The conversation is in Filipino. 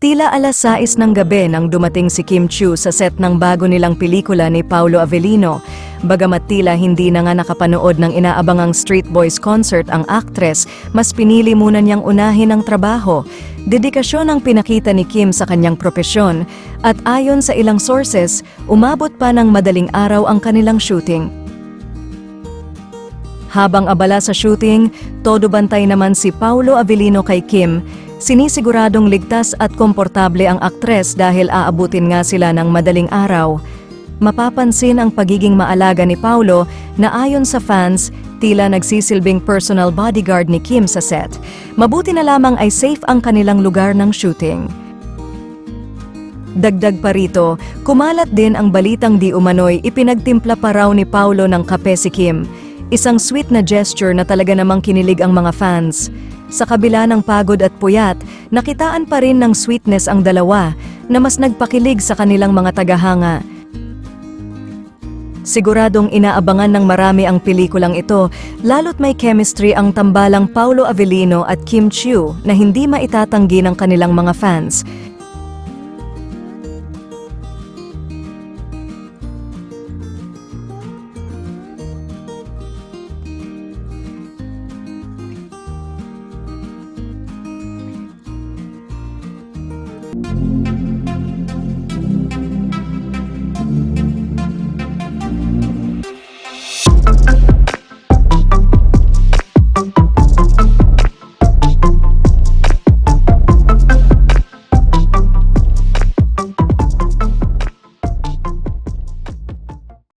Tila alas 6 ng gabi nang dumating si Kim Chiu sa set ng bago nilang pelikula ni Paolo Avellino. Bagamat tila hindi na nga nakapanood ng inaabangang Street Boys concert ang actress, mas pinili muna niyang unahin ang trabaho. Dedikasyon ang pinakita ni Kim sa kanyang propesyon at ayon sa ilang sources, umabot pa ng madaling araw ang kanilang shooting. Habang abala sa shooting, todo bantay naman si Paulo Avellino kay Kim. Sinisiguradong ligtas at komportable ang aktres dahil aabutin nga sila ng madaling araw. Mapapansin ang pagiging maalaga ni Paulo na ayon sa fans, tila nagsisilbing personal bodyguard ni Kim sa set. Mabuti na lamang ay safe ang kanilang lugar ng shooting. Dagdag pa rito, kumalat din ang balitang di umano'y ipinagtimpla pa raw ni Paulo ng kape si Kim. Isang sweet na gesture na talaga namang kinilig ang mga fans. Sa kabila ng pagod at puyat, nakitaan pa rin ng sweetness ang dalawa na mas nagpakilig sa kanilang mga tagahanga. Siguradong inaabangan ng marami ang pelikulang ito, lalo't may chemistry ang tambalang Paulo Avellino at Kim Chiu na hindi maitatanggi ng kanilang mga fans.